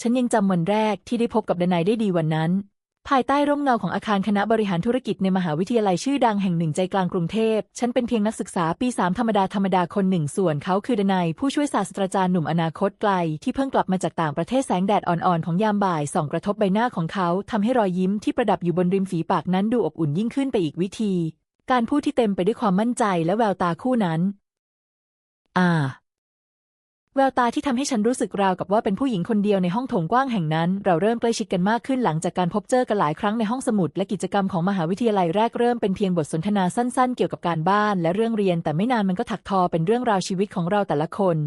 ฉันยังจำวันแรกที่ได้พบกับดนายได้ดีวันนั้น ภายใต้ร่มเงาของอาคารคณะบริหารธุรกิจในมหาวิทยาลัยชื่อดังแห่งหนึ่งใจกลางกรุงเทพ ฉันเป็นเพียงนักศึกษาปีสามธรรมดาธรรมดาคนหนึ่งส่วนเขาคือดนายผู้ช่วยศาสตราจารย์หนุ่มอนาคตไกล ที่เพิ่งกลับมาจากต่างประเทศแสงแดดอ่อนๆของยามบ่ายส่องกระทบใบหน้าของเขาทำให้รอยยิ้มที่ประดับอยู่บนริมฝีปากนั้นดูอบอุ่นยิ่งขึ้นไปอีกวิธี การพูดที่เต็มไปด้วยความมั่นใจและแววตาคู่นั้น อ่า แววตาที่ทำให้ฉันรู้สึกราวกับว่าเป็นผู้หญิงคนเดียวในห้องโถงกว้างแห่งนั้น เราเริ่มใกล้ชิดกันมากขึ้นหลังจากการพบเจอกันหลายครั้งในห้องสมุดและกิจกรรมของมหาวิทยาลัยแรกเริ่มเป็นเพียงบทสนทนาสั้นๆ เกี่ยวกับการบ้านและเรื่องเรียน แต่ไม่นานมันก็ถักทอเป็นเรื่องราวชีวิตของเราแต่ละคน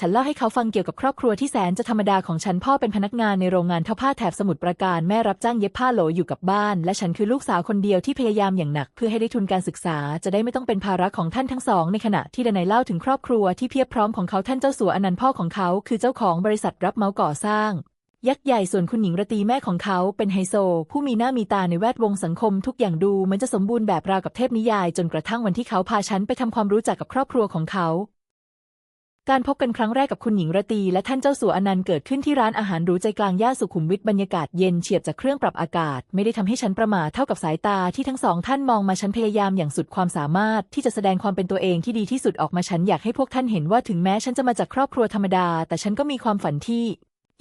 ฉันเล่าให้เขาฟังเกี่ยวกับครอบครัวที่แสนจะธรรมดาของฉันพ่อเป็นพนักงานในโรงงานทอผ้าแถบสมุทรปราการแม่รับจ้างเย็บผ้าโหลอยู่กับบ้าน และฉันคือลูกสาวคนเดียวที่พยายามอย่างหนัก เพื่อให้ได้ทุนการศึกษา จะได้ไม่ต้องเป็นภาระของท่านทั้งสอง ในขณะที่ดนัยเล่าถึงครอบครัวที่เพียบพร้อมของเขาท่านเจ้าสัวอนันต์พ่อของเขา คือเจ้าของบริษัทรับเหมาก่อสร้างยักษ์ใหญ่ส่วนคุณหญิงระตีแม่ของเขาเป็นไฮโซ ผู้มีหน้ามีตาในแวดวงสังคมทุกอย่างดูเหมือนจะสมบูรณ์แบบราวกับเทพนิยาย จนกระทั่งวันที่เขาพาฉันไปทำความรู้จักกับครอบครัวของเขา การพบกันครั้งแรกกับคุณหญิงระตีและท่านเจ้าสัวอนันต์เกิดขึ้นที่ร้านอาหารหรูใจกลางย่านสุขุมวิทบรรยากาศเย็นเฉียบจากเครื่องปรับอากาศ ไม่ได้ทำให้ฉันประหม่าเท่ากับสายตาที่ทั้งสองท่านมองมาฉันพยายามอย่างสุดความสามารถ ที่จะแสดงความเป็นตัวเองที่ดีที่สุดออกมาฉันอยากให้พวกท่านเห็นว่าถึงแม้ฉันจะมาจากครอบครัวธรรมดา แต่ฉันก็มีความฝันที่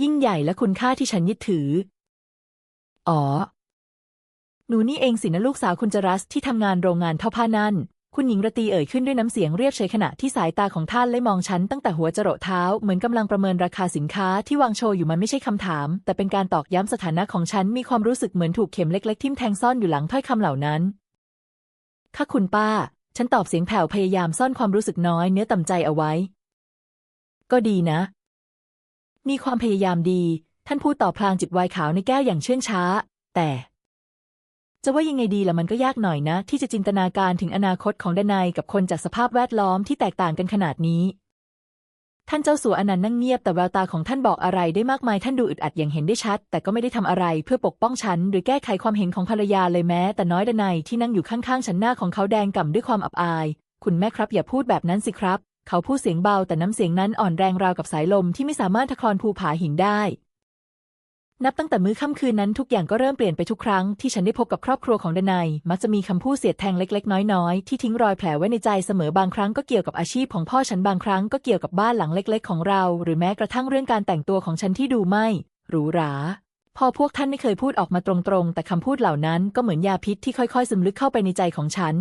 ยิ่งใหญ่และคุณค่าที่ฉันยึดถือ อ๋อ หนูนี่เองสินะลูกสาวคุณจรัสที่ทำงานโรงงานท่อผ้านั่น คุณหญิงระตีเอ่ยขึ้นด้วยน้ำเสียงเรียบเฉยขณะที่สายตาของท่านเลยมองฉันตั้งแต่หัวจรดเท้าเหมือนกำลังประเมินราคาสินค้าที่วางโชว์อยู่มันไม่ใช่คำถาม แต่เป็นการตอกย้ำสถานะของฉันมีความรู้สึกเหมือนถูกเข็มเล็กๆ ทิ่มแทงซ่อนอยู่หลังถ้อยคำเหล่านั้นค่ะคุณป้า ฉันตอบเสียงแผ่วพยายามซ่อนความรู้สึกน้อยเนื้อต่ำใจเอาไว้ ก็ดีนะ มีความพยายามดี ท่านพูดต่อพลางจิบวน์ขาวในแก้วอย่างเชื่องช้า แต่ จะว่ายังไงดีล่ะมันก็ยากหน่อยนะ ที่จะจินตนาการถึงอนาคตของดนายกับคนจากสภาพแวดล้อมที่แตกต่างกันขนาดนี้ ท่านเจ้าสัวอนันต์นั่งเงียบแต่แววตาของท่านบอกอะไรได้มากมายท่านดูอึดอัดอย่างเห็นได้ชัด แต่ก็ไม่ได้ทำอะไรเพื่อปกป้องฉัน หรือแก้ไขความเห็นของภรรยาเลยแม้ แต่น้อยดนายที่นั่งอยู่ข้างๆฉันหน้าของเขาแดงก่ำด้วยความอับอาย คุณแม่ครับอย่าพูดแบบนั้นสิครับ เขาพูดเสียงเบาแต่น้ำเสียงนั้นอ่อนแรงราวกับสายลมที่ไม่สามารถทะคลอนภูผาหินได้ นับตั้งแต่มื้อค่ำคืนนั้นทุกอย่างก็เริ่มเปลี่ยนไปทุกครั้งที่ฉันได้พบกับครอบครัวของดนัยมักจะมีคำพูดเสียดแทงเล็กๆ น้อยๆ ที่ทิ้งรอยแผลไว้ในใจเสมอบางครั้งก็เกี่ยวกับอาชีพของพ่อฉันบางครั้งก็เกี่ยวกับบ้านหลังเล็ก ๆ ของเรา หรือแม้กระทั่งเรื่องการแต่งตัวของฉันที่ดูไม่หรูหรา พอพวกท่านไม่เคยพูดออกมาตรงๆ แต่คำพูดเหล่านั้นก็เหมือนยาพิษที่ค่อยๆซึมลึกเข้าไปในใจของฉัน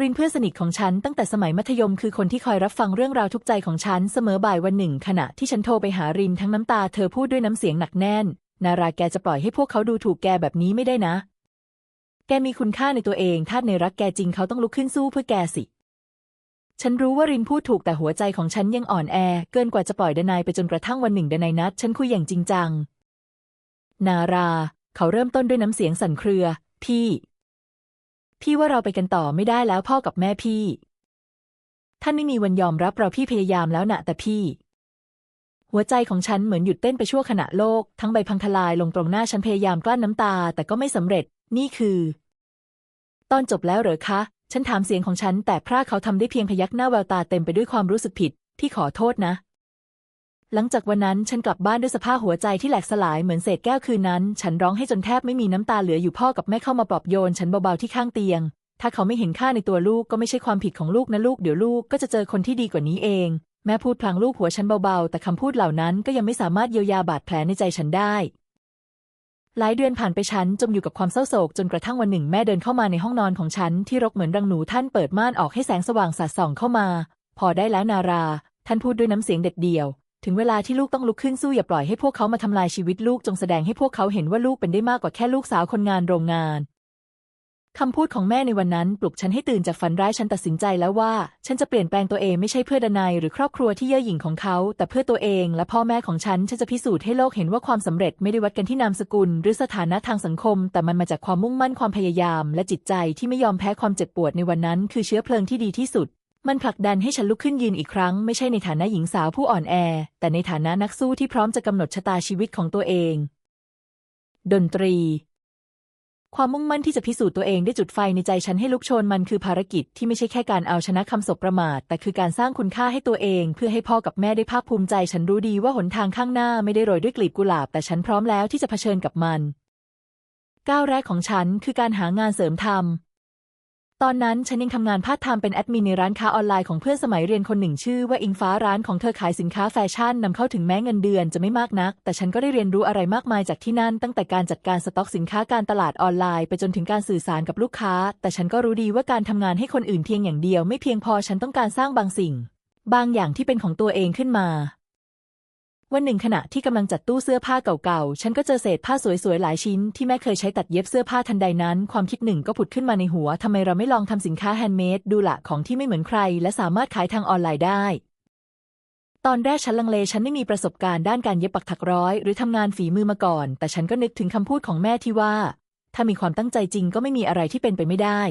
รินเพื่อนสนิทของฉันตั้งแต่สมัยมัธยมคือคนที่คอยรับฟังเรื่องราวทุกใจของฉันเสมอบ่ายวันหนึ่ง ขณะที่ฉันโทรไปหารินทั้งน้ำตาเธอพูดด้วยน้ำเสียงหนักแน่น นาราแกจะปล่อยให้พวกเขาดูถูกแกแบบนี้ไม่ได้นะ แกมีคุณค่าในตัวเองถ้าในรักแกจริงเขาต้องลุกขึ้นสู้เพื่อแกสิ ฉันรู้ว่ารินพูดถูกแต่หัวใจของฉันยังอ่อนแอ เกินกว่าจะปล่อยดนายไปจนกระทั่งวันหนึ่งดนายนัดฉันคุยอย่างจริงจัง นารา เขาเริ่มต้นด้วยน้ำเสียงสั่นเครือ พี่ พี่ว่าเราไปกันต่อไม่ได้แล้วพ่อกับแม่พี่ ท่านไม่มีวันยอมรับเราพี่พยายามแล้วนะแต่พี่ หัวใจของฉันเหมือนหยุดเต้นไปชั่วขณะโลก ทั้งใบพังทลายลงตรงหน้าฉันพยายามกลั้นน้ำตา แต่ก็ไม่สำเร็จ นี่คือ ตอนจบแล้วเหรอคะ ฉันถามเสียงของฉัน แต่พระเขาทำได้เพียงพยักหน้าแววตาเต็มไปด้วยความรู้สึกผิด พี่ขอโทษนะ หลังจากวันนั้นฉันกลับบ้านด้วยสภาพหัวใจที่แหลกสลายเหมือนเศษแก้วคืนนั้น ฉันร้องให้จนแทบไม่มีน้ำตาเหลืออยู่พ่อกับแม่เข้ามาปลอบโยนฉันเบาๆที่ข้างเตียง ถ้าเขาไม่เห็นค่าในตัวลูกก็ไม่ใช่ความผิดของลูกนะลูกเดี๋ยวลูกก็จะเจอคนที่ดีกว่านี้เอง แม่พูดพลางลูกหัวฉันเบาๆ แต่คำพูดเหล่านั้นก็ยังไม่สามารถเยียวยาบาดแผลในใจฉันได้ หลายเดือนผ่านไปฉันจมอยู่กับความเศร้าโศกจนกระทั่งวันหนึ่งแม่เดินเข้ามาในห้องนอนของฉันที่รกเหมือนรังหนูท่านเปิดม่านออกให้แสงสว่างสาดส่องเข้ามา พอได้แล้วนารา ท่านพูดด้วยน้ำเสียงเด็ดเดี่ยว ถึงเวลาที่ลูกต้องลุกขึ้นสู้อย่าปล่อยให้พวกเขามาทำลายชีวิตลูกจงแสดงให้พวกเขาเห็นว่าลูกเป็นได้มากกว่าแค่ลูกสาวคนงานโรงงานคำพูดของแม่ในวันนั้นปลุกฉันให้ตื่นจากฝันร้ายฉันตัดสินใจแล้วว่า ฉันจะเปลี่ยนแปลงตัวเองไม่ใช่เพื่อดนายหรือครอบครัวที่เย่อหยิ่งของเขา แต่เพื่อตัวเองและพ่อแม่ของฉัน ฉันจะพิสูจน์ให้โลกเห็นว่าความสำเร็จไม่ได้วัดกันที่นามสกุล หรือสถานะทางสังคม แต่มันมาจากความมุ่งมั่นความพยายาม และจิตใจที่ไม่ยอมแพ้ความเจ็บปวดในวันนั้น คือเชื้อเพลิงที่ดีที่สุด มันผลักดันให้ฉันลุกขึ้นยืนอีกครั้ง ไม่ใช่ในฐานะหญิงสาวผู้อ่อนแอ แต่ในฐานะนักสู้ที่พร้อมจะกำหนดชะตาชีวิตของตัวเอง ดนตรี ความมุ่งมั่นที่จะพิสูจน์ตัวเองได้จุดไฟในใจฉันให้ลุกโชนมันคือภารกิจที่ไม่ใช่แค่การเอาชนะคำสบประมาท แต่คือการสร้างคุณค่าให้ตัวเอง เพื่อให้พ่อกับแม่ได้ภาคภูมิใจ ฉันรู้ดีว่าหนทางข้างหน้าไม่ได้โรยด้วยกลีบกุหลาบ แต่ฉันพร้อมแล้วที่จะเผชิญกับมัน ก้าวแรกของฉันคือการหางานเสริมทำ ตอนนั้นฉันยังทำงานพาร์ทไทม์เป็นแอดมินในร้านค้าออนไลน์ของเพื่อนสมัยเรียนคนหนึ่งชื่อว่าอิงฟ้าร้านของเธอขายสินค้าแฟชั่นนำเข้าถึงแม้เงินเดือนจะไม่มากนัก แต่ฉันก็ได้เรียนรู้อะไรมากมายจากที่นั่น ตั้งแต่การจัดการสต็อกสินค้าการตลาดออนไลน์ไปจนถึงการสื่อสารกับลูกค้า แต่ฉันก็รู้ดีว่าการทำงานให้คนอื่นเพียงอย่างเดียว ไม่เพียงพอฉันต้องการสร้างบางสิ่ง บางอย่างที่เป็นของตัวเองขึ้นมา วันหนึ่งขณะที่กำลังจัดตู้เสื้อผ้าเก่าๆ ฉันก็เจอเศษผ้าสวยๆ หลายชิ้นที่แม่เคยใช้ตัดเย็บเสื้อผ้าทันใดนั้น ความคิดหนึ่งก็ผุดขึ้นมาในหัว ทำไมเราไม่ลองทำสินค้าแฮนด์เมดดูละของที่ไม่เหมือนใคร และสามารถขายทางออนไลน์ได้ ตอนแรกฉันลังเลฉันไม่มีประสบการณ์ด้านการเย็บปักถักร้อย หรือทำงานฝีมือมาก่อน แต่ฉันก็นึกถึงคำพูดของแม่ที่ว่า ถ้ามีความตั้งใจจริงก็ไม่มีอะไรที่เป็นไปไม่ได้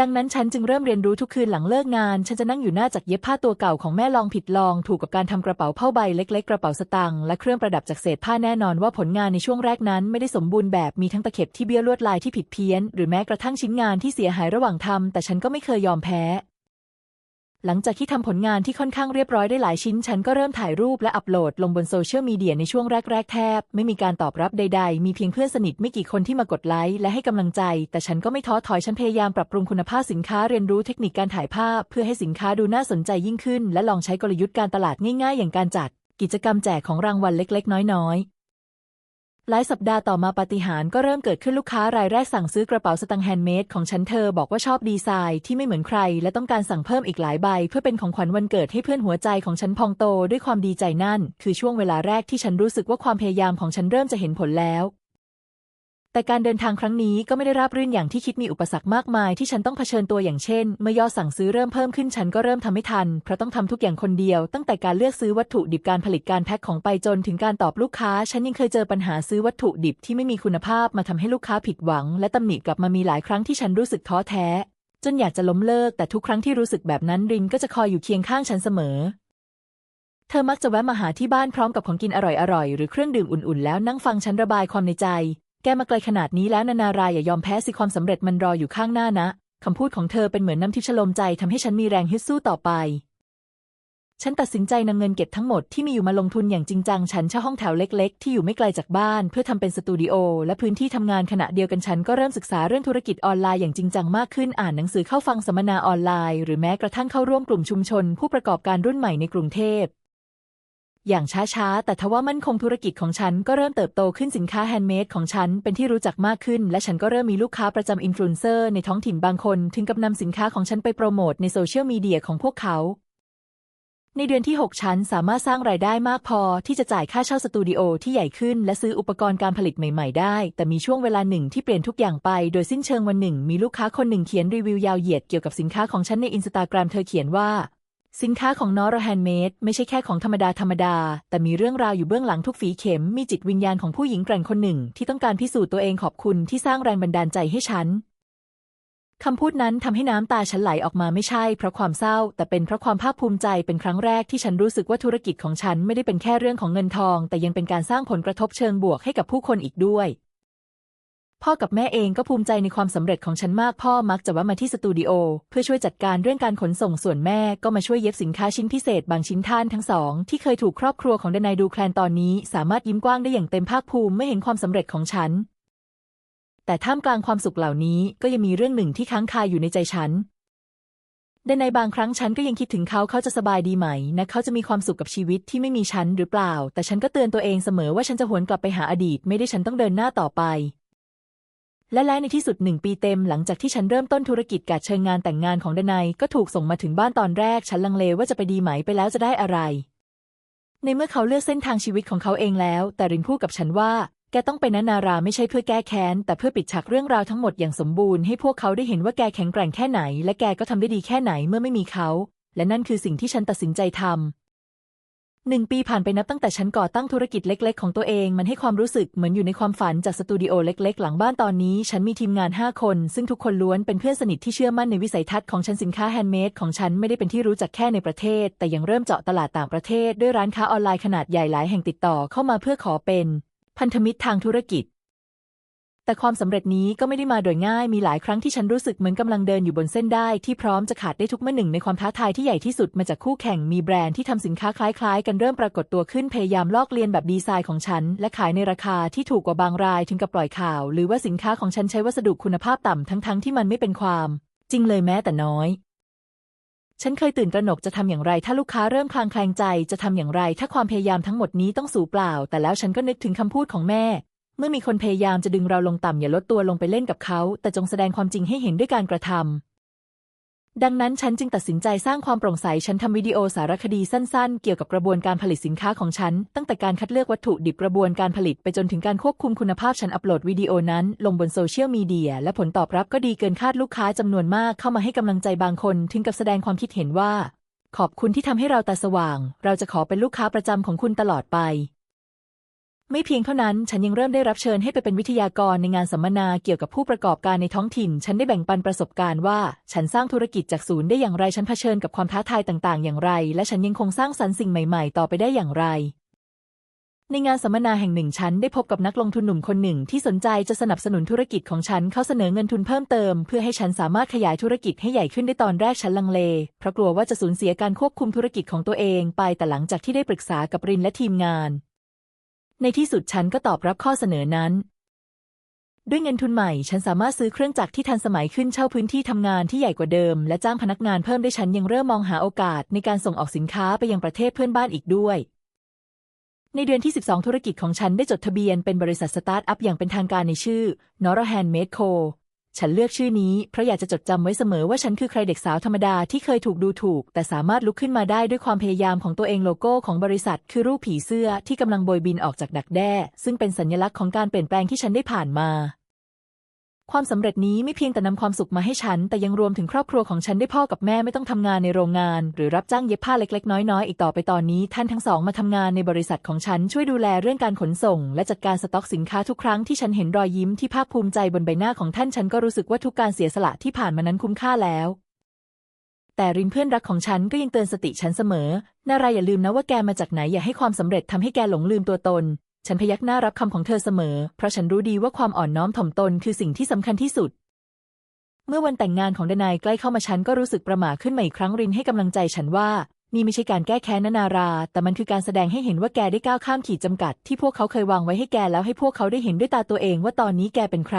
ดังนั้นฉันจึงเริ่มเรียนรู้ทุกคืนหลังเลิกงาน ฉันจะนั่งอยู่หน้าจักรเย็บผ้าตัวเก่าของแม่ลองผิดลองถูกกับการทำกระเป๋าผ้าใบเล็ก ๆ กระเป๋าสตางค์และเครื่องประดับจากเศษผ้าแน่นอนว่าผลงานในช่วงแรกนั้นไม่ได้สมบูรณ์แบบมีทั้งตะเข็บที่เบี้ยวลวดลายที่ผิดเพี้ยน หรือแม้กระทั่งชิ้นงานที่เสียหายระหว่างทำแต่ฉันก็ไม่เคยยอมแพ้ หลังจากที่ทำผลงานที่ค่อนข้างเรียบร้อยได้หลายชิ้น ฉันก็เริ่มถ่ายรูปและอัปโหลดลงบนโซเชียลมีเดียในช่วงแรก ๆ แทบ ไม่มีการตอบรับใด ๆ มีเพียงเพื่อนสนิทไม่กี่คนที่มากดไลค์และให้กำลังใจ แต่ฉันก็ไม่ท้อถอย ฉันพยายามปรับปรุงคุณภาพสินค้าเรียนรู้เทคนิคการถ่ายภาพ เพื่อให้สินค้าดูน่าสนใจยิ่งขึ้น และลองใช้กลยุทธ์การตลาดง่าย ๆ อย่างการจัด กิจกรรมแจกของรางวัลเล็ก ๆ น้อย ๆ หลายสัปดาห์ต่อมาปาฏิหาริย์ก็เริ่มเกิดขึ้นลูกค้ารายแรกสั่งซื้อกระเป๋าสตางค์แฮนด์เมดของฉันเธอบอกว่าชอบดีไซน์ที่ไม่เหมือนใคร และต้องการสั่งเพิ่มอีกหลายใบ เพื่อเป็นของขวัญวันเกิดให้เพื่อนหัวใจของฉันพองโตด้วยความดีใจนั่น คือช่วงเวลาแรกที่ฉันรู้สึกว่าความพยายามของฉันเริ่มจะเห็นผลแล้ว แต่การเดินทางครั้งนี้ก็ไม่ได้ราบรื่นอย่างที่คิดมีอุปสรรคมากมายที่ฉันต้องเผชิญตัวอย่างเช่น เมื่อยอดสั่งซื้อเริ่มเพิ่มขึ้นฉันก็เริ่มทำไม่ทัน เพราะต้องทำทุกอย่างคนเดียว ตั้งแต่การเลือกซื้อวัตถุดิบการผลิตการแพ็คของไปจนถึงการตอบลูกค้า ฉันยังเคยเจอปัญหาซื้อวัตถุดิบที่ไม่มีคุณภาพมาทำให้ลูกค้าผิดหวัง และตำหนิกลับมามีหลายครั้งที่ฉันรู้สึกท้อแท้ จนอยากจะล้มเลิก แต่ทุกครั้งที่รู้สึกแบบนั้นรินก็จะคอยอยู่เคียงข้างฉันเสมอเธอมักจะแวะมาหาที่บ้านพร้อมกับของกินอร่อยๆ หรือเครื่องดื่มอุ่นๆ แล้วนั่งฟังฉันระบายความในใจ แกมาไกลขนาดนี้แล้วนานารายอย่ายอมแพ้สิความสำเร็จมันรออยู่ข้างหน้านะคำพูดของเธอเป็นเหมือนน้ำทิพย์ชโลมใจทำให้ฉันมีแรงฮึดสู้ต่อไป ฉันตัดสินใจนำเงินเก็บทั้งหมดที่มีอยู่มาลงทุนอย่างจริงจัง ฉันเช่าห้องแถวเล็กๆ ที่อยู่ไม่ไกลจากบ้าน เพื่อทำเป็นสตูดิโอและพื้นที่ทำงานขณะเดียวกันฉันก็เริ่มศึกษาเรื่องธุรกิจออนไลน์อย่างจริงจังมากขึ้นอ่านหนังสือเข้าฟังสัมมนาออนไลน์ หรือแม้กระทั่งเข้าร่วมกลุ่มชุมชน ผู้ประกอบการรุ่นใหม่ในกรุงเทพ อย่างช้าๆ แต่ทว่ามั่นคงธุรกิจของฉันก็เริ่มเติบโตขึ้นสินค้าแฮนด์เมดของฉันเป็นที่รู้จักมากขึ้น และฉันก็เริ่มมีลูกค้าประจำอินฟลูเอนเซอร์ในท้องถิ่นบางคน ถึงกับนำสินค้าของฉันไปโปรโมทในโซเชียลมีเดียของพวกเขา ในเดือนที่ 6 ฉันสามารถสร้างรายได้มากพอที่จะจ่ายค่าเช่าสตูดิโอที่ใหญ่ขึ้น และซื้ออุปกรณ์การผลิตใหม่ ๆ ได้ แต่มีช่วงเวลาหนึ่งที่เปลี่ยนทุกอย่างไป โดยสิ้นเชิงวันหนึ่ง มีลูกค้าคนหนึ่งเขียนรีวิวยาวเหยียดเกี่ยวกับสินค้าของฉันในอินสตาแกรมเธอเขียนว่า สินค้าของนอร์แฮนเมดไม่ใช่แค่ของธรรมดาธรรมดา แต่มีเรื่องราวอยู่เบื้องหลังทุกฝีเข็ม มีจิตวิญญาณของผู้หญิงแกร่งคนหนึ่ง ที่ต้องการพิสูจน์ตัวเองขอบคุณที่สร้างแรงบันดาลใจให้ฉัน คำพูดนั้นทำให้น้ำตาฉันไหลออกมาไม่ใช่เพราะความเศร้า แต่เป็นเพราะความภาคภูมิใจเป็นครั้งแรกที่ฉันรู้สึกว่าธุรกิจของฉันไม่ได้เป็นแค่เรื่องของเงินทอง แต่ยังเป็นการสร้างผลกระทบเชิงบวกให้กับผู้คนอีกด้วย พ่อกับแม่เองก็ภูมิใจในความสำเร็จของฉันมากพ่อมักจะแวะมาที่สตูดิโอเพื่อช่วยจัดการเรื่องการขนส่งส่วนแม่ก็มาช่วยเย็บสินค้าชิ้นพิเศษบางชิ้นท่านทั้งสองที่เคยถูกครอบครัวของเดนายดูแคลนตอนนี้สามารถยิ้มกว้างได้อย่างเต็มภาคภูมิไม่เห็นความสำเร็จของฉัน แต่ท่ามกลางความสุขเหล่านี้ก็ยังมีเรื่องหนึ่งที่ค้างคาอยู่ในใจฉันในในบางครั้งฉันก็ยังคิดถึงเขาเขาจะสบายดีไหมนะเขาจะมีความสุขกับชีวิตที่ไม่มีฉันหรือเปล่า แต่ฉันก็เตือนตัวเองเสมอว่าฉันจะหวนกลับไปหาอดีต ไม่ได้ฉันต้องเดินหน้าต่อไป และแล้วในที่สุดหนึ่งปีเต็มหลังจากที่ฉันเริ่มต้นธุรกิจการเชิญงานแต่งงานของดนายก็ถูกส่งมาถึงบ้านตอนแรก ฉันลังเลว่าจะไปดีไหมไปแล้วจะได้อะไร ในเมื่อเขาเลือกเส้นทางชีวิตของเขาเองแล้ว แต่รินพูดกับฉันว่า แกต้องไปนานาราไม่ใช่เพื่อแก้แค้น แต่เพื่อปิดฉากเรื่องราวทั้งหมดอย่างสมบูรณ์ให้พวกเขาได้เห็นว่าแกแข็งแกร่งแค่ไหน และแกก็ทำได้ดีแค่ไหนเมื่อไม่มีเขา และนั่นคือสิ่งที่ฉันตัดสินใจทำ หนึ่งปีผ่านไปนับตั้งแต่ฉันก่อตั้งธุรกิจเล็ก ๆ ของตัวเอง มันให้ความรู้สึกเหมือนอยู่ในความฝันจากสตูดิโอเล็ก ๆ หลังบ้านตอนนี้ ฉันมีทีมงาน 5 คน ซึ่งทุกคนล้วนเป็นเพื่อนสนิทที่เชื่อมั่นในวิสัยทัศน์ของฉันสินค้าแฮนด์เมดของฉันไม่ได้เป็นที่รู้จักแค่ในประเทศ แต่ยังเริ่มเจาะตลาดต่างประเทศ ด้วยร้านค้าออนไลน์ขนาดใหญ่หลายแห่งติดต่อเข้ามาเพื่อขอเป็น พันธมิตรทางธุรกิจ แต่ความสำเร็จนี้ก็ไม่ได้มาโดยง่ายมีหลายครั้งที่ฉันรู้สึกเหมือนกำลังเดินอยู่บนเส้นได้ที่พร้อมจะขาดได้ทุกเมื่อหนึ่งในความท้าทายที่ใหญ่ที่สุดมาจากคู่แข่งมีแบรนด์ที่ทำสินค้าคล้ายๆ กันเริ่มปรากฏตัวขึ้นพยายามลอกเลียนแบบดีไซน์ของฉัน และขายในราคาที่ถูกกว่าบางรายถึงกับปล่อยข่าว หรือว่าสินค้าของฉันใช้วัสดุคุณภาพต่ำทั้งๆ ที่มันไม่เป็นความ จริงเลยแม้แต่น้อยฉันเคยตื่นตระหนกจะทำอย่างไร ถ้าลูกค้าเริ่มคลางแคลงใจจะทำอย่างไร ถ้าความพยายามทั้งหมดนี้ต้องสูญเปล่า แต่แล้วฉันก็นึกถึงคำพูดของแม่ มื่อมีคนพยายามจะดึงเราลงต่ำอย่าลดตัวลงไปเล่นกับเขา แต่จงแสดงความจริงให้เห็นด้วยการกระทำดังนั้นฉันจึงตัดสินใจสร้างความโปร่งใส ฉันทำวิดีโอสารคดีสั้นๆ เกี่ยวกับกระบวนการผลิตสินค้าของฉัน ตั้งแต่การคัดเลือกวัตถุดิบกระบวนการผลิตไปจนถึงการควบคุมคุณภาพฉันอัปโหลดวิดีโอนั้น ลงบนโซเชียลมีเดียและผลตอบรับก็ดีเกินคาดลูกค้าจำนวนมากเข้ามาให้กำลังใจบางคน ถึงกับแสดงความคิดเห็นว่า ขอบคุณที่ทำให้เราตาสว่าง เราจะขอเป็นลูกค้าประจำของคุณตลอดไป ไม่เพียงเท่านั้นฉันยังเริ่มได้รับเชิญให้ไปเป็นวิทยากรในงานสัมมนาเกี่ยวกับผู้ประกอบการในท้องถิ่น ฉันได้แบ่งปันประสบการณ์ว่า ฉันสร้างธุรกิจจากศูนย์ได้อย่างไร ฉันเผชิญกับความท้าทายต่างๆ อย่างไร และฉันยังคงสร้างสรรค์สิ่งใหม่ๆ ต่อไปได้อย่างไรในงานสัมมนาแห่งหนึ่งฉันได้พบกับนักลงทุนหนุ่มคนหนึ่งที่สนใจจะสนับสนุนธุรกิจของฉันเขาเสนอเงินทุนเพิ่มเติม เพื่อให้ฉันสามารถขยายธุรกิจให้ใหญ่ขึ้นได้ตอนแรกฉันลังเล เพราะกลัวว่าจะสูญเสียการควบคุมธุรกิจของตัวเองไปแต่หลังจากที่ได้ปรึกษากับรินและทีมงาน ในที่สุดฉันก็ตอบรับข้อเสนอนั้น ด้วยเงินทุนใหม่ ฉันสามารถซื้อเครื่องจักรที่ทันสมัยขึ้นเช่าพื้นที่ทำงานที่ใหญ่กว่าเดิม และจ้างพนักงานเพิ่มได้ฉันยังเริ่มมองหาโอกาสในการส่งออกสินค้าไปยังประเทศเพื่อนบ้านอีกด้วยในเดือนที่ 12 ธุรกิจของฉันได้จดทะเบียนเป็นบริษัทสตาร์ทอัพอย่างเป็นทางการในชื่อ n o r a h a n d m a d e Co ฉันเลือกชื่อนี้เพราะอยากจะจดจำไว้เสมอว่าฉันคือใครเด็กสาวธรรมดาที่เคยถูกดูถูก แต่สามารถลุกขึ้นมาได้ด้วยความพยายามของตัวเองโลโก้ของบริษัท คือรูปผีเสื้อที่กำลังโบยบินออกจากดักแด้ ซึ่งเป็นสัญลักษณ์ของการเปลี่ยนแปลงที่ฉันได้ผ่านมา ความสำเร็จนี้ไม่เพียงแต่นำความสุขมาให้ฉัน แต่ยังรวมถึงครอบครัวของฉันได้พ่อกับแม่ไม่ต้องทำงานในโรงงาน หรือรับจ้างเย็บผ้าเล็ก ๆ น้อยๆ อีกต่อไปตอนนี้ท่านทั้งสองมาทำงานในบริษัทของฉันช่วยดูแลเรื่องการขนส่ง และจัดการสต็อกสินค้าทุกครั้งที่ฉันเห็นรอยยิ้มที่ภาคภูมิใจบนใบหน้าของท่านฉันก็รู้สึกว่าทุกการเสียสละที่ผ่านมานั้นคุ้มค่าแล้วแต่รินเพื่อนรักของฉันก็ยังเตือนสติฉันเสมอ นาราอย่าลืมนะว่าแกมาจากไหนอย่าให้ความสำเร็จทำให้แกหลงลืมตัวตน ฉันพยักหน้ารับคำของเธอเสมอ เพราะฉันรู้ดีว่าความอ่อนน้อมถ่อมตนคือสิ่งที่สำคัญที่สุด เมื่อวันแต่งงานของดนายใกล้เข้ามาฉันก็รู้สึกประหม่าขึ้นมาอีกครั้งรินให้กำลังใจฉันว่า นี่ไม่ใช่การแก้แค้นนะนารา แต่มันคือการแสดงให้เห็นว่าแกได้ก้าวข้ามขีดจำกัด ที่พวกเขาเคยวางไว้ให้แกแล้วให้พวกเขาได้เห็นด้วยตาตัวเองว่าตอนนี้แกเป็นใคร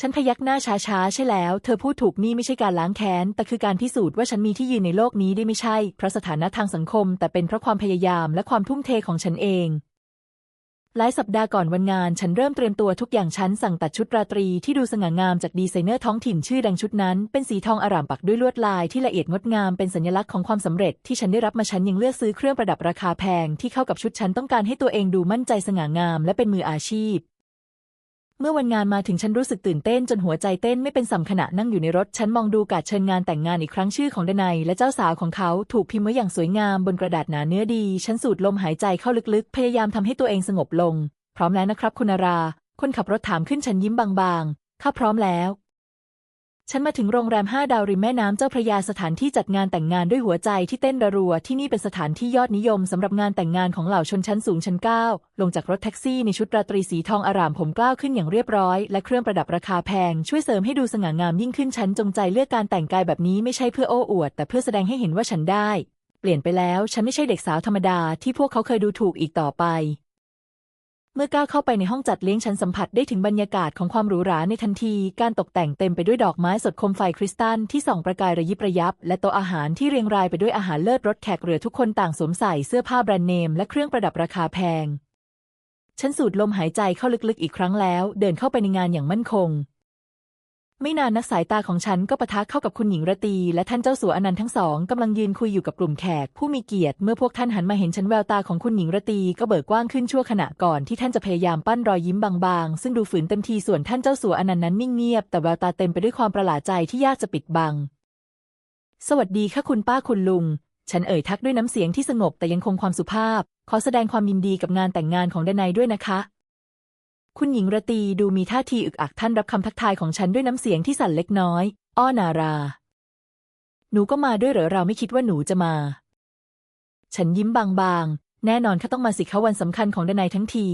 ฉันพยักหน้าช้าๆใช่แล้ว เธอพูดถูกนี่ไม่ใช่การล้างแค้น แต่คือการพิสูจน์ว่าฉันมีที่ยืนในโลกนี้ได้ไม่ใช่เพราะสถานะทางสังคม แต่เป็นเพราะความพยายามและความทุ่มเทของฉันเอง หลายสัปดาห์ก่อนวันงานฉันเริ่มเตรียมตัวทุกอย่างฉันสั่งตัดชุดราตรีที่ดูสง่างามจากดีไซเนอร์ท้องถิ่นชื่อดังชุดนั้น เป็นสีทองอร่ามปักด้วยลวดลายที่ละเอียดงดงามเป็นสัญลักษณ์ของความสำเร็จที่ฉันได้รับมาฉันยังเลือกซื้อเครื่องประดับราคาแพงที่เข้ากับชุดฉันต้องการให้ตัวเองดูมั่นใจสง่างามและเป็นมืออาชีพ เมื่อวันงานมาถึงฉันรู้สึกตื่นเต้นจนหัวใจเต้นไม่เป็นสัมขณะนั่งอยู่ในรถ ฉันมองดูการดเชิญงานแต่งงานอีกครั้งชื่อของดนายและเจ้าสาวของเขาถูกพิมพ์ไว้อย่างสวยงามบนกระดาษหนาเนื้อดี ฉันสูดลมหายใจเข้าลึกๆ พยายามทำให้ตัวเองสงบลง พร้อมแล้วนะครับคุณนารา คนขับรถถามขึ้นฉันยิ้มบางๆข้าพร้อมแล้ว ฉันมาถึงโรงแรมห้าดาวริมแม่น้ำเจ้าพระยาสถานที่จัดงานแต่งงานด้วยหัวใจที่เต้นระรัว ที่นี่เป็นสถานที่ยอดนิยมสำหรับงานแต่งงานของเหล่าชนชั้นสูงชั้นเก้าลงจากรถแท็กซี่ในชุดราตรีสีทองอารามผมกล้าวขึ้นอย่างเรียบร้อย และเครื่องประดับราคาแพง ช่วยเสริมให้ดูสง่างามยิ่งขึ้นฉันจงใจเลือกการแต่งกายแบบนี้ไม่ใช่เพื่อโอ้อวด แต่เพื่อแสดงให้เห็นว่าฉันได้ เปลี่ยนไปแล้วฉันไม่ใช่เด็กสาวธรรมดาที่พวกเขาเคยดูถูกอีกต่อไป เมื่อก้าวเข้าไปในห้องจัดเลี้ยงฉันสัมผัสได้ถึงบรรยากาศของความหรูหราในทันที การตกแต่งเต็มไปด้วยดอกไม้สดคมไฟคริสตัลที่ส่องประกายระยิบระยับ และโต๊ะอาหารที่เรียงรายไปด้วยอาหารเลิศรสแขกเรือทุกคนต่างสวมใส่เสื้อผ้าแบรนด์เนมและเครื่องประดับราคาแพง ฉันสูดลมหายใจเข้าลึกๆอีกครั้งแล้ว เดินเข้าไปในงานอย่างมั่นคง ไม่นานนักสายตาของฉันก็ปะทะเข้ากับคุณหญิงระตี และท่านเจ้าสัวอนันต์ทั้งสองกำลังยืนคุยอยู่กับกลุ่มแขก ผู้มีเกียรติเมื่อพวกท่านหันมาเห็นฉันแววตาของคุณหญิงระตีก็เบิกกว้างขึ้นชั่วขณะก่อนที่ท่านจะพยายามปั้นรอยยิ้มบางๆ ซึ่งดูฝืนเต็มทีส่วนท่านเจ้าสัวอนันต์นั้นนิ่งเงียบ แต่แววตาเต็มไปด้วยความประหลาดใจที่ยากจะปิดบัง สวัสดีค่ะคุณป้าคุณลุง ฉันเอ่ยทักด้วยน้ำเสียงที่สงบแต่ยังคงความสุภาพ ขอแสดงความยินดีกับงานแต่งงานของดนัยด้วยนะคะ คุณหญิงระตีดูมีท่าทีอึกอักท่านรับคำทักทายของฉันด้วยน้ำเสียงที่สั่นเล็กน้อย อ้อนารา หนูก็มาด้วยเหรอเราไม่คิดว่าหนูจะมา ฉันยิ้มบางๆ แน่นอนข้าต้องมาสิคะวันสำคัญของดนัยทั้งที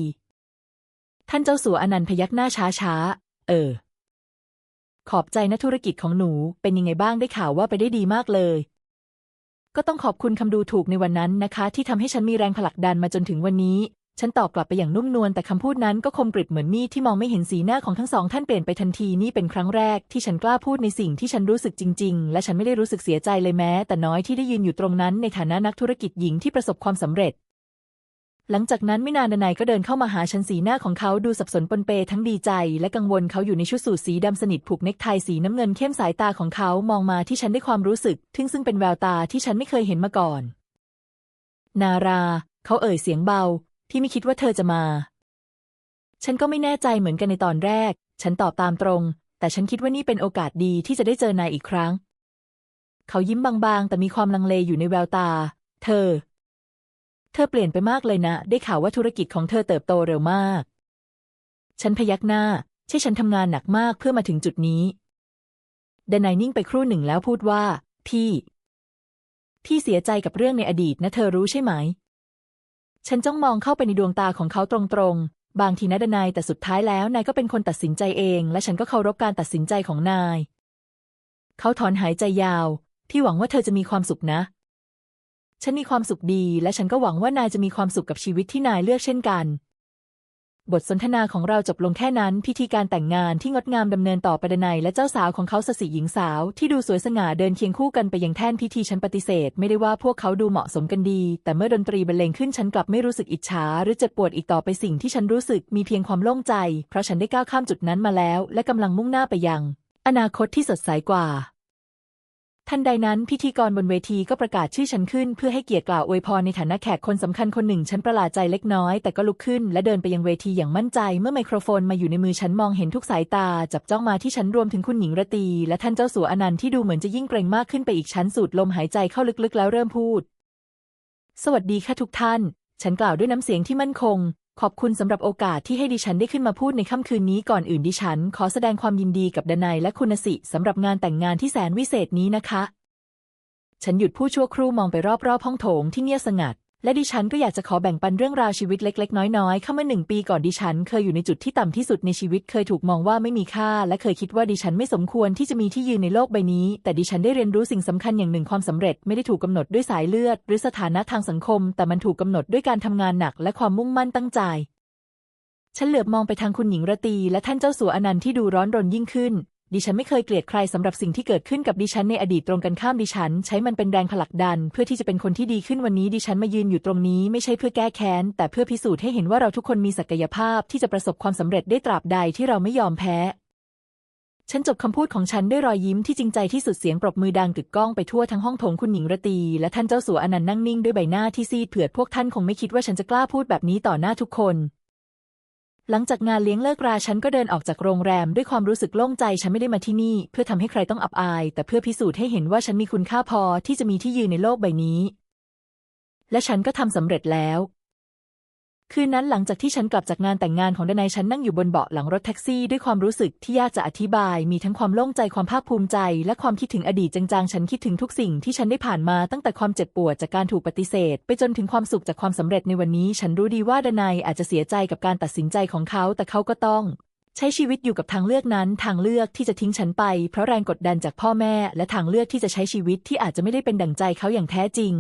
ท่านเจ้าสัวอนันต์พยักหน้าช้าช้าๆ เออ ขอบใจนะธุรกิจของหนูเป็นยังไงบ้างได้ข่าวว่าไปได้ดีมากเลย ก็ต้องขอบคุณคำดูถูกในวันนั้นนะคะ ที่ทำให้ฉันมีแรงผลักดันมาจนถึงวันนี้ ฉันตอบกลับไปอย่างนุ่มนวลแต่คำพูดนั้นก็คมกริบเหมือนมีดที่มองไม่เห็นสีหน้าของทั้งสองท่านเปลี่ยนไปทันทีนี่เป็นครั้งแรกที่ฉันกล้าพูดในสิ่งที่ฉันรู้สึกจริง ๆ และฉันไม่ได้รู้สึกเสียใจเลยแม้ แต่น้อยที่ได้ยืนอยู่ตรงนั้นในฐานะนักธุรกิจหญิงที่ประสบความสำเร็จ หลังจากนั้นไม่นานนัยก็เดินเข้ามาหาฉันสีหน้าของเขาดูสับสนปนเปทั้งดีใจ และกังวลเขาอยู่ในชุดสูทสีดำสนิทผูกเนคไทสีน้ำเงินเข้มสายตาของเขามองมาที่ฉันด้วยความรู้สึก ทึ่งซึ่งเป็นแววตาที่ฉันไม่เคยเห็นมาก่อน นารา เขาเอ่ยเสียงเบา ที่ไม่คิดว่าเธอจะมา ฉันก็ไม่แน่ใจเหมือนกันในตอนแรก ฉันตอบตามตรง แต่ฉันคิดว่านี่เป็นโอกาสดีที่จะได้เจอนายอีกครั้ง เขายิ้มบางๆ แต่มีความลังเลอยู่ในแววตา เธอ เธอเปลี่ยนไปมากเลยนะ ได้ข่าวว่าธุรกิจของเธอเติบโตเร็วมาก ฉันพยักหน้า ใช่ฉันทำงานหนักมากเพื่อมาถึงจุดนี้เดนายนิ่งไปครู่หนึ่งแล้วพูดว่า พี่ พี่เสียใจกับเรื่องในอดีตนะเธอรู้ใช่ไหม ฉันจ้องมองเข้าไปในดวงตาของเขาตรงๆ บางทีนะดนายแต่สุดท้ายแล้วนายก็เป็นคนตัดสินใจเอง และฉันก็เคารพการตัดสินใจของนาย เขาถอนหายใจยาว พี่หวังว่าเธอจะมีความสุขนะ ฉันมีความสุขดี และฉันก็หวังว่านายจะมีความสุขกับชีวิตที่นายเลือกเช่นกัน บทสนทนาของเราจบลงแค่นั้น พิธีการแต่งงานที่งดงามดำเนินต่อไปดนัยและเจ้าสาวของเขาสสิหญิงสาว ที่ดูสวยสง่าเดินเคียงคู่กันไปยังแท่นพิธีฉันปฏิเสธ ไม่ได้ว่าพวกเขาดูเหมาะสมกันดี แต่เมื่อดนตรีบรรเลงขึ้นฉันกลับไม่รู้สึกอิจฉาหรือเจ็บปวดอีกต่อไปสิ่งที่ฉันรู้สึกมีเพียงความโล่งใจ เพราะฉันได้ก้าวข้ามจุดนั้นมาแล้ว และกำลังมุ่งหน้าไปยัง อนาคตที่สดใสกว่า ทันใดนั้นพิธีกรบนเวทีก็ประกาศชื่อฉันขึ้น เพื่อให้เกียรติกล่าวอวยพรในฐานะแขกคนสำคัญคนหนึ่ง ฉันประหลาดใจเล็กน้อย แต่ก็ลุกขึ้นและเดินไปยังเวทีอย่างมั่นใจ เมื่อไมโครโฟนมาอยู่ในมือฉันมองเห็นทุกสายตา จับจ้องมาที่ฉันรวมถึงคุณหญิงระตี และท่านเจ้าสัวอนันต์ที่ดูเหมือนจะยิ่งเกรงมากขึ้นไปอีกชั้นสูดลมหายใจเข้าลึกๆ แล้วเริ่มพูด สวัสดีค่ะทุกท่าน ฉันกล่าวด้วยน้ำเสียงที่มั่นคง ขอบคุณสำหรับโอกาสที่ให้ดิฉันได้ขึ้นมาพูดในค่ำคืนนี้ก่อนอื่นดิฉัน ขอแสดงความยินดีกับดนายและคุณสิสำหรับงานแต่งงานที่แสนวิเศษนี้นะคะ ฉันหยุดพูดชั่วครู่มองไปรอบๆห้องโถงที่เงียบสงัด และดิฉันก็อยากจะขอแบ่งปันเรื่องราวชีวิตเล็ก ๆ น้อยๆเข้ามื่อหนึ่งปีก่อนดิฉัน เคยอยู่ในจุดที่ต่ำที่สุดในชีวิตเคยถูกมองว่าไม่มีค่า และเคยคิดว่าดิฉันไม่สมควรที่จะมีที่ยืนในโลกใบนี้ แต่ดิฉันได้เรียนรู้สิ่งสำคัญอย่างหนึ่งความสำเร็จไม่ได้ถูกกำหนดด้วยสายเลือด หรือสถานะทางสังคม แต่มันถูกกำหนดด้วยการทำงานหนักและความมุ่งมั่นตั้งใจฉันเหลือบมองไปทางคุณหญิงระตีและท่านเจ้าสัวอนันต์ที่ดูร้อนรนยิ่งขึ้น ดิฉันไม่เคยเกลียดใครสำหรับสิ่งที่เกิดขึ้นกับดิฉันในอดีตตรงกันข้ามดิฉัน ใช้มันเป็นแรงผลักดัน เพื่อที่จะเป็นคนที่ดีขึ้นวันนี้ดิฉันมายืนอยู่ตรงนี้ไม่ใช่เพื่อแก้แค้น แต่เพื่อพิสูจน์ให้เห็นว่าเราทุกคนมีศักยภาพที่จะประสบความสำเร็จได้ตราบใดที่เราไม่ยอมแพ้ ฉันจบคำพูดของฉันด้วยรอยยิ้มที่จริงใจที่สุดเสียงปรบมือดังกึกก้องไปทั่วทั้งห้องโถงคุณหญิงระตี และท่านเจ้าสัวอนันต์นั่งนิ่งด้วยใบหน้าที่ซีดเผือดพวกท่านคงไม่คิดว่าฉันจะกล้าพูดแบบนี้ต่อหน้าทุกคน หลังจากงานเลี้ยงเลิกราฉันก็เดินออกจากโรงแรมด้วยความรู้สึกโล่งใจฉันไม่ได้มาที่นี่ เพื่อทำให้ใครต้องอับอาย แต่เพื่อพิสูจน์ให้เห็นว่าฉันมีคุณค่าพอที่จะมีที่ยืนในโลกใบนี้ และฉันก็ทำสำเร็จแล้ว คืนนั้นหลังจากที่ฉันกลับจากงานแต่งงานของดนายฉันนั่งอยู่บนเบาะหลังรถแท็กซี่ด้วยความรู้สึกที่ยากจะอธิบาย มีทั้งความโล่งใจความภาคภูมิใจ และความคิดถึงอดีตจางๆ ฉันคิดถึงทุกสิ่งที่ฉันได้ผ่านมาตั้งแต่ความเจ็บปวดจากการถูกปฏิเสธ ไปจนถึงความสุขจากความสำเร็จในวันนี้ ฉันรู้ดีว่าดนายอาจจะเสียใจกับการตัดสินใจของเขา แต่เขาก็ต้อง ใช้ชีวิตอยู่กับทางเลือกนั้น ทางเลือกที่จะทิ้งฉันไป เพราะแรงกดดันจากพ่อแม่ และทางเลือกที่จะใช้ชีวิตที่อาจจะไม่ได้เป็นดั่งใจเขาอย่างแท้จริง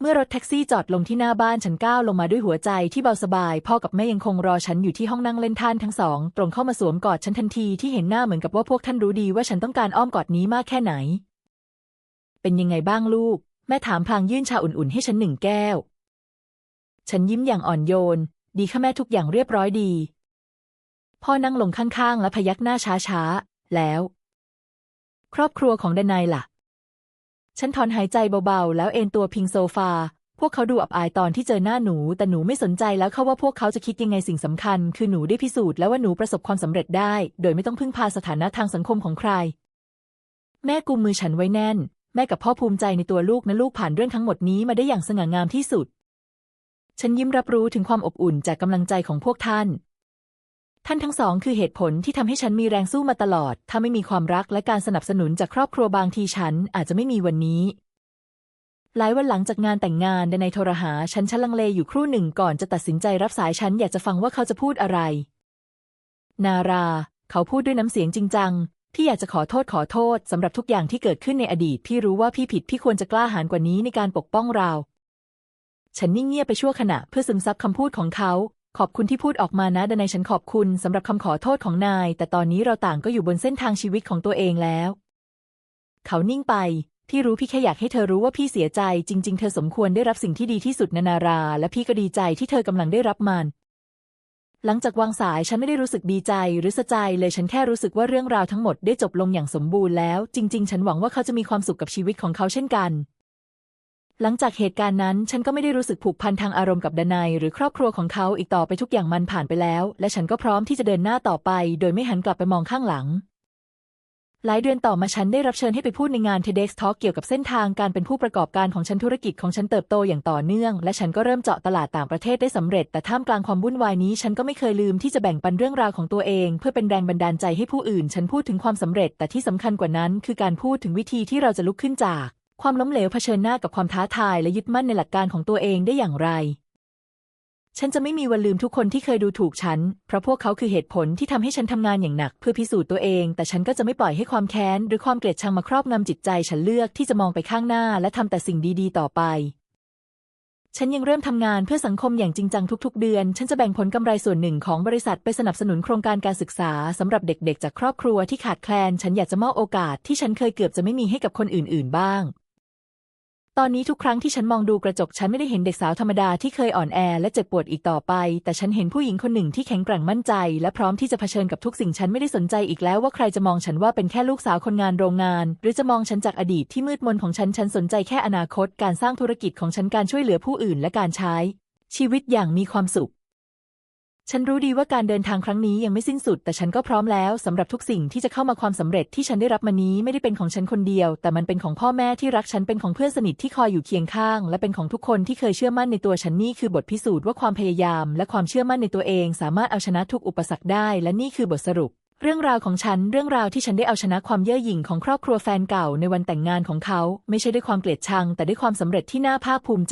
เมื่อรถแท็กซี่จอดลงที่หน้าบ้านฉันก้าวลงมาด้วยหัวใจที่เบาสบาย พ่อกับแม่ยังคงรอฉันอยู่ที่ห้องนั่งเล่นท่านทั้งสอง ตรงเข้ามาสวมกอดฉันทันทีที่เห็นหน้าเหมือนกับว่าพวกท่านรู้ดีว่าฉันต้องการอ้อมกอดนี้มากแค่ไหน เป็นยังไงบ้างลูก แม่ถามพลางยื่นชาอุ่นๆ ให้ฉันหนึ่งแก้ว ฉันยิ้มอย่างอ่อนโยน ดีค่ะแม่ทุกอย่างเรียบร้อยดี พ่อนั่งลงข้างๆ และพยักหน้าช้าๆแล้ว ครอบครัวของดนายล่ะ ฉันถอนหายใจเบาๆ แล้วเอนตัวพิงโซฟา พวกเขาดูอับอายตอนที่เจอหน้าหนู แต่หนูไม่สนใจแล้วเขาว่าพวกเขาจะคิดยังไงสิ่งสำคัญ คือหนูได้พิสูจน์แล้วว่าหนูประสบความสำเร็จได้ โดยไม่ต้องพึ่งพาสถานะทางสังคมของใคร แม่กุมมือฉันไว้แน่น แม่กับพ่อภูมิใจในตัวลูกนะลูกผ่านเรื่องทั้งหมดนี้มาได้อย่างสง่างามที่สุด ฉันยิ้มรับรู้ถึงความอบอุ่นจากกำลังใจของพวกท่าน ท่านทั้งสองคือเหตุผลที่ทำให้ฉันมีแรงสู้มาตลอด ถ้าไม่มีความรักและการสนับสนุนจากครอบครัวบางทีฉันอาจจะไม่มีวันนี้ หลายวันหลังจากงานแต่งงานดนัยโทรหาฉันฉันลังเลอยู่ครู่หนึ่งก่อนจะตัดสินใจรับสายฉันอยากจะฟังว่าเขาจะพูดอะไร นารา เขาพูดด้วยน้ำเสียงจริงจังที่อยากจะขอโทษขอโทษสำหรับทุกอย่างที่เกิดขึ้นในอดีต พี่รู้ว่าพี่ผิดพี่ควรจะกล้าหาญกว่านี้ในการปกป้องเรา ฉันนิ่งเงียบไปชั่วขณะเพื่อซึมซับคำพูดของเขา ขอบคุณที่พูดออกมานะดนัยฉันขอบคุณสำหรับคำขอโทษของนาย แต่ตอนนี้เราต่างก็อยู่บนเส้นทางชีวิตของตัวเองแล้ว เขานิ่งไป พี่รู้พี่แค่อยากให้เธอรู้ว่าพี่เสียใจ จริง ๆ เธอสมควรได้รับสิ่งที่ดีที่สุดนานารา และพี่ก็ดีใจที่เธอกำลังได้รับมัน หลังจากวางสายฉันไม่ได้รู้สึกดีใจหรือเสียใจเลยฉันแค่รู้สึกว่าเรื่องราวทั้งหมดได้จบลงอย่างสมบูรณ์แล้ว จริง ๆ ฉันหวังว่าเขาจะมีความสุขกับชีวิตของเขาเช่นกัน หลังจากเหตุการณ์นั้น ฉันก็ไม่ได้รู้สึกผูกพันทางอารมณ์กับดนัยหรือครอบครัวของเขาอีกต่อไปทุกอย่างมันผ่านไปแล้ว และฉันก็พร้อมที่จะเดินหน้าต่อไป โดยไม่หันกลับไปมองข้างหลัง หลายเดือนต่อมาฉันได้รับเชิญให้ไปพูดในงาน TEDx Talk เกี่ยวกับเส้นทางการเป็นผู้ประกอบการของฉันธุรกิจของฉันเติบโตอย่างต่อเนื่อง และฉันก็เริ่มเจาะตลาดต่างประเทศได้สำเร็จ แต่ท่ามกลางความวุ่นวายนี้ ฉันก็ไม่เคยลืมที่จะแบ่งปันเรื่องราวของตัวเอง เพื่อเป็นแรงบันดาลใจให้ผู้อื่น ฉันพูดถึงความสำเร็จ แต่ที่สำคัญกว่านั้น คือการพูดถึงวิธีที่เราจะลุกขึ้นจาก ความล้มเหลวเผชิญหน้ากับความท้าทายและยึดมั่นในหลักการของตัวเองได้อย่างไร ฉันจะไม่มีวันลืมทุกคนที่เคยดูถูกฉัน เพราะพวกเขาคือเหตุผลที่ทำให้ฉันทำงานอย่างหนัก เพื่อพิสูจน์ตัวเอง แต่ฉันก็จะไม่ปล่อยให้ความแค้น หรือความเกลียดชังมาครอบงำจิตใจ ฉันเลือกที่จะมองไปข้างหน้า และทำแต่สิ่งดีๆ ต่อไปฉันยังเริ่มทำงานเพื่อสังคมอย่างจริงจังทุกๆ เดือน ฉันจะแบ่งผลกำไรส่วนหนึ่งของบริษัทไปสนับสนุนโครงการการศึกษาสำหรับเด็กๆ จากครอบครัวที่ขาดแคลน ฉันอยากจะมอบโอกาสที่ฉันเคยเกือบจะไม่มีให้กับคนอื่นๆ บ้าง ตอนนี้ทุกครั้งที่ฉันมองดูกระจกฉันไม่ได้เห็นเด็กสาวธรรมดาที่เคยอ่อนแอและเจ็บปวดอีกต่อไป แต่ฉันเห็นผู้หญิงคนหนึ่งที่แข็งแกร่งมั่นใจ และพร้อมที่จะเผชิญกับทุกสิ่งฉันไม่ได้สนใจอีกแล้วว่าใครจะมองฉันว่าเป็นแค่ลูกสาวคนงานโรงงาน หรือจะมองฉันจากอดีตที่มืดมนของฉันฉันสนใจแค่อนาคต การสร้างธุรกิจของฉันการช่วยเหลือผู้อื่นและการใช้ ชีวิตอย่างมีความสุข ฉันรู้ดีว่าการเดินทางครั้งนี้ยังไม่สิ้นสุด แต่ฉันก็พร้อมแล้วสำหรับทุกสิ่งที่จะเข้ามาความสำเร็จที่ฉันได้รับมานี้ไม่ได้เป็นของฉันคนเดียว แต่มันเป็นของพ่อแม่ที่รักฉันเป็นของเพื่อนสนิทที่คอยอยู่เคียงข้าง และเป็นของทุกคนที่เคยเชื่อมั่นในตัวฉันนี่คือบทพิสูจน์ว่าความพยายาม และความเชื่อมั่นในตัวเอง สามารถเอาชนะทุกอุปสรรคได้ และนี่คือบทสรุปเรื่องราวของฉัน เรื่องราวที่ฉันได้เอาชนะความเย่อหยิ่งของครอบครัวแฟนเก่าในวันแต่งงานของเขา ไม่ใช่ด้วยความเกลียดชัง แต่ด้วยความสำเร็จที่น่าภาคภูมิใจ